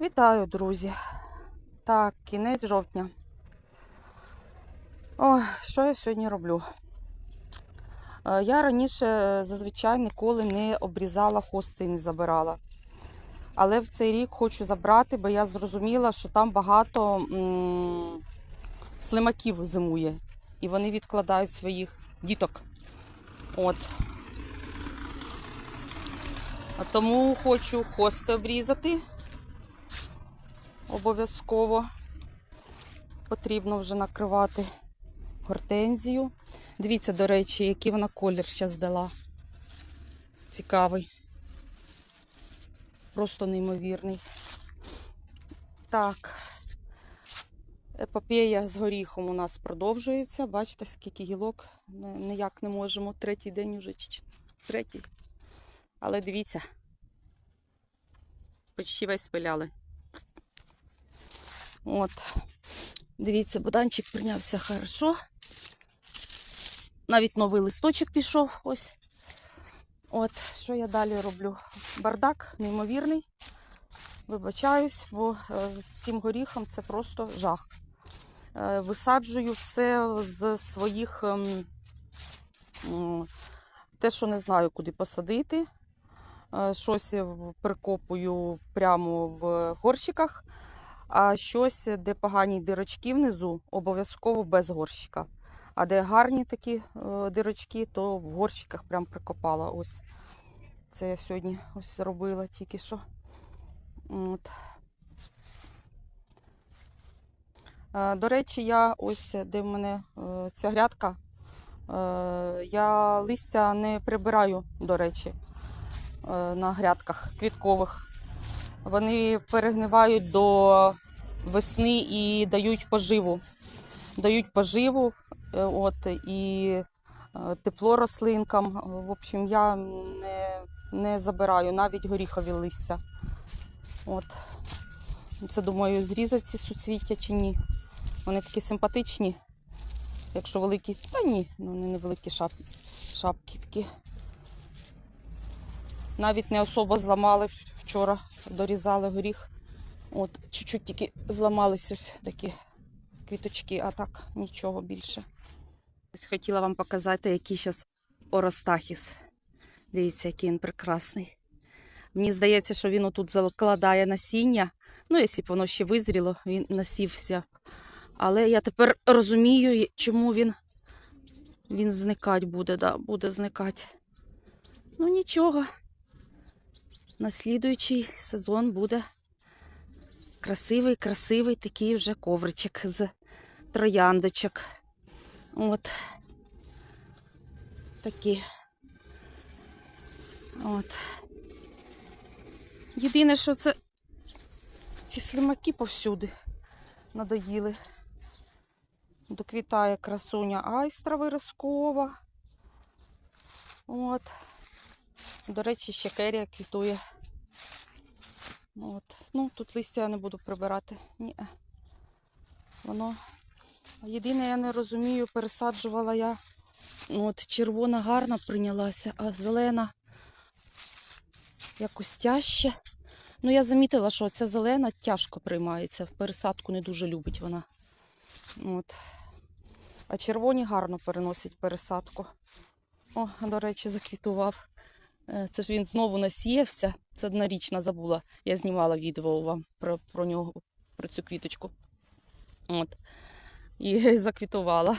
Вітаю, друзі. Так, кінець жовтня. Ой, що я сьогодні роблю? Е, Я раніше е, зазвичай ніколи не обрізала хости і не забирала. Але в цей рік хочу забрати, бо я зрозуміла, що там багато м, слимаків зимує. І вони відкладають своїх діток. От. Тому хочу хости обрізати. Обов'язково потрібно вже накривати гортензію. Дивіться, до речі, який вона колір ще здала. Цікавий. Просто неймовірний. Так. Епопея з горіхом у нас продовжується. Бачите, скільки гілок. Ніяк не можемо. Третій день уже третій. Але дивіться. Почти весь спиляли. От. Дивіться, буданчик прийнявся хорошо. Навіть новий листочок пішов. Ось. От, що я далі роблю? Бардак неймовірний. Вибачаюсь, бо е, з цим горіхом це просто жах. Е, Висаджую все з своїх ем, те, що не знаю, куди посадити. Е, Щось прикопую прямо в горщиках, а щось, де погані дирочки внизу, обов'язково без горщика. А де гарні такі е, дирочки, то в горщиках прям прикопала. Ось це я сьогодні ось зробила тільки що. От. Е, До речі, я ось де в мене е, ця грядка. Я листя не прибираю, до речі, на грядках квіткових. Вони перегнивають до весни і дають поживу. Дають поживу е, от, і е, тепло рослинкам. В общем, я не, не забираю навіть горіхові листя. От. Це думаю, зрізати ці суцвіття чи ні. Вони такі симпатичні. Якщо великі, та ні, ну вони не шап... шапки такі. Навіть не особо зламали вчора, дорізали горіх. От, чуть-чуть тільки зламались ось такі квіточки, а так нічого більше. Ось хотіла вам показати, який зараз оростахіс. Дивіться, який він прекрасний. Мені здається, що він отут закладає насіння. Ну, якщо б воно ще визріло, він насівся. Але я тепер розумію, чому він, він зникать буде, да, буде зникати. Ну нічого. На слідуючий сезон буде красивий, красивий такий вже ковричок з трояндочок. От. Такі. От. Єдине, що це ці слимаки повсюди надоїли. Доквітає красуня айстра виразкова. От. До речі, ще керія квітує. От. Ну, тут листя я не буду прибирати. Ні. Воно. Єдине, я не розумію, пересаджувала я. Ну, От червона гарна прийнялася, а зелена якось тяжче. Ну, я замітила, що ця зелена тяжко приймається. Пересадку не дуже любить вона. От. А червоні гарно переносять пересадку. О, до речі, заквітував. Е, Це ж він знову насіявся. Це однорічна забула. Я знімала відео вам про, про нього, про цю квіточку. От. І заквітувала.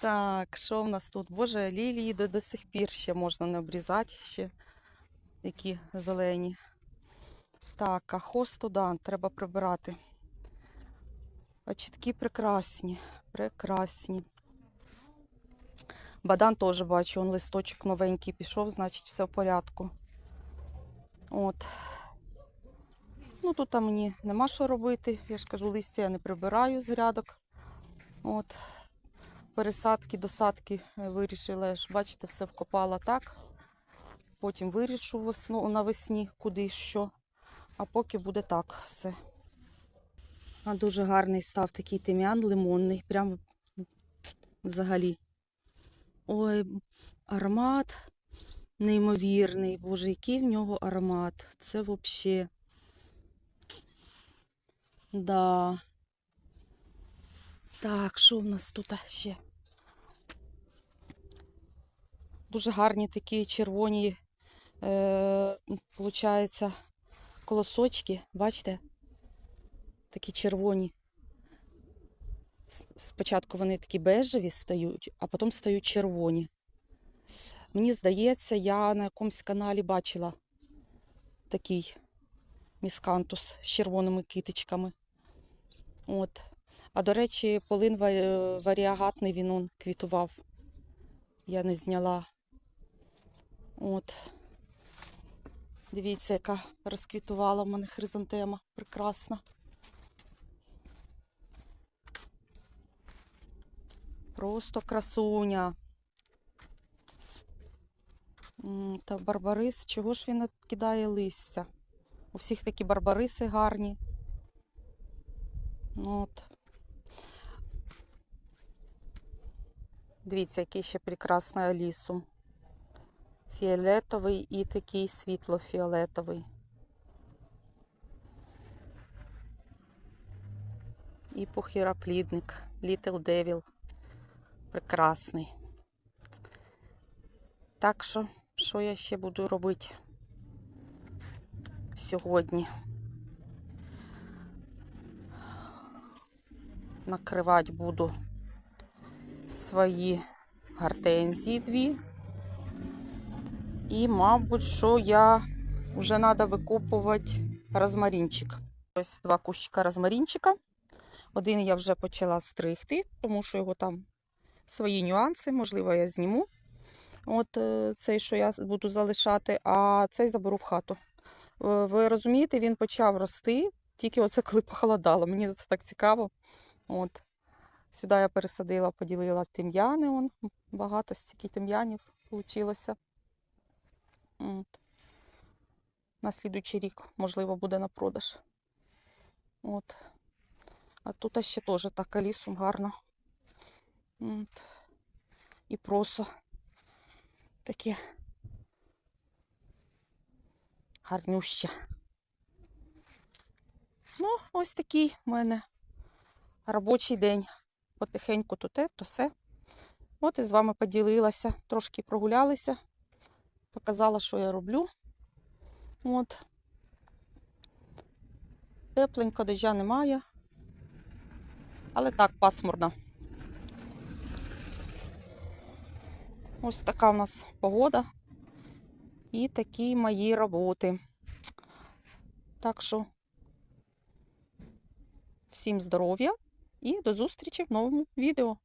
Так, що в нас тут? Боже, лілії до, до сих пір ще можна не обрізати, ще які зелені. Так, а хосту, да, треба прибирати. А чіткі прекрасні, прекрасні. Бадан теж бачу, он листочок новенький пішов, значить все в порядку. От. Ну тут там мені нема що робити. Я ж кажу, листя я не прибираю з грядок. От. Пересадки, досадки е, вирішила, я ж бачите, все вкопала так. Потім вирішу весну, навесні, куди що. А поки буде так все. А дуже гарний став такий тим'ян лимонний. Прям взагалі. Ой, аромат неймовірний. Боже, який в нього аромат. Це взагалі Да. Так, що в нас тут ще? Дуже гарні такі червоні, е, получається, колосочки. Бачите? Такі червоні. Спочатку вони такі бежеві стають, а потім стають червоні. Мені здається, я на якомусь каналі бачила такий міскантус з червоними китичками. От. А до речі, полин е, варіагатний він он квітував. Я не зняла. От. Дивіться, яка розквітувала в мене хризантема. Прекрасна. Просто красуня. Та барбарис, чого ж він кидає листя? У всіх такі барбариси гарні. Ну, От. Дивіться, який ще прекрасний алісум. Фіолетовий і такий світло-фіолетовий. І пухіроплідник, Little Devil. Прекрасний. Так що, що я ще буду робити сьогодні? Накривати буду свої гортензії дві. І, мабуть, що я вже треба викопувати розмаринчик. Ось два кущика розмаринчика. Один я вже почала стригти, тому що його там свої нюанси, можливо, я зніму. От е, цей, що я буду залишати, а цей заберу в хату. Е, Ви розумієте, він почав рости, тільки оце коли похолодало. Мені це так цікаво. От. Сюди я пересадила, поділила тим'яни. Он. Багато стільки тим'янів вийшло. От. На слідуючий рік, можливо, буде на продаж. От. А тут ще теж так алісум гарно. От. І просо таке гарнюще. Ну, ось такий в мене робочий день. Потихеньку то те, то все. От і з вами поділилася, трошки прогулялися, показала, що я роблю. От. Тепленько, дождя немає. Але так, пасмурно. Ось така у нас погода. І такі мої роботи. Так що всім здоров'я і до зустрічі в новому відео.